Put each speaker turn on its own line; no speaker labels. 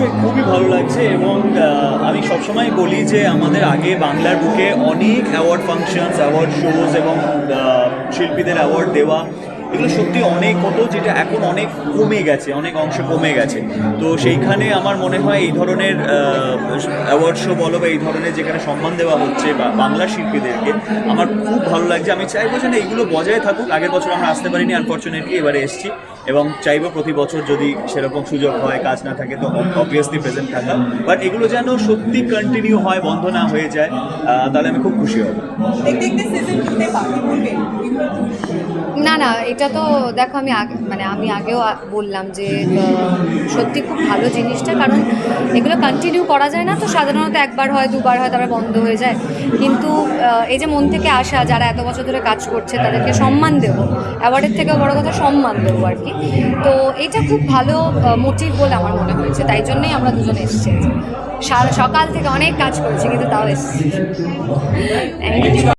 অবশ্যই খুবই ভালো লাগছে এবং আমি সবসময় বলি যে আমাদের আগে বাংলার বুকে অনেক অ্যাওয়ার্ড ফাংশনস অ্যাওয়ার্ড শোজ এবং শিল্পীদের অ্যাওয়ার্ড দেওয়া, এগুলো সত্যি অনেক কত যেটা এখন অনেক কমে গেছে, অনেক অংশ কমে গেছে। তো সেইখানে আমার মনে হয় এই ধরনের অ্যাওয়ার্ড শো বলো বা এই ধরনের যেখানে সম্মান দেওয়া হচ্ছে বা বাংলা শিল্পীদেরকে, আমার খুব ভালো লাগছে। আমি চাইব যেন এইগুলো বজায় থাকুক। আগের বছর আমরা আসতে পারিনি আনফর্চুনেটলি এবারে এসেছি এবং চাইব প্রতি বছর যদি সেরকম সুযোগ হয়, কাজ না থাকে, তো অবভিয়াসলি প্রেজেন্ট থাকা। বাট এগুলো যেন সত্যি কন্টিনিউ হয়, বন্ধ না হয়ে যায় তাহলে আমি খুব খুশি হব।
না না, এটা তো দেখো আমি আগে মানে আমি আগেও বললাম যে সত্যি খুব ভালো জিনিসটা, কারণ এগুলো কন্টিনিউ করা যায় না, তো সাধারণত একবার হয়, দুবার হয়, তারপরে বন্ধ হয়ে যায়। কিন্তু এই যে মন থেকে আসা, যারা এত বছর ধরে কাজ করছে, তাদেরকে সম্মান দেবো। অ্যাওয়ার্ডের থেকেও বড় কথা সম্মান দেবো আর কি। তো এটা খুব ভালো মোটিভ বলে আমার মনে হয়েছে, তাই জন্যই আমরা দুজন এসেছি সকাল থেকে অনেক কাজ করেছি, কিন্তু তাও এসেছি।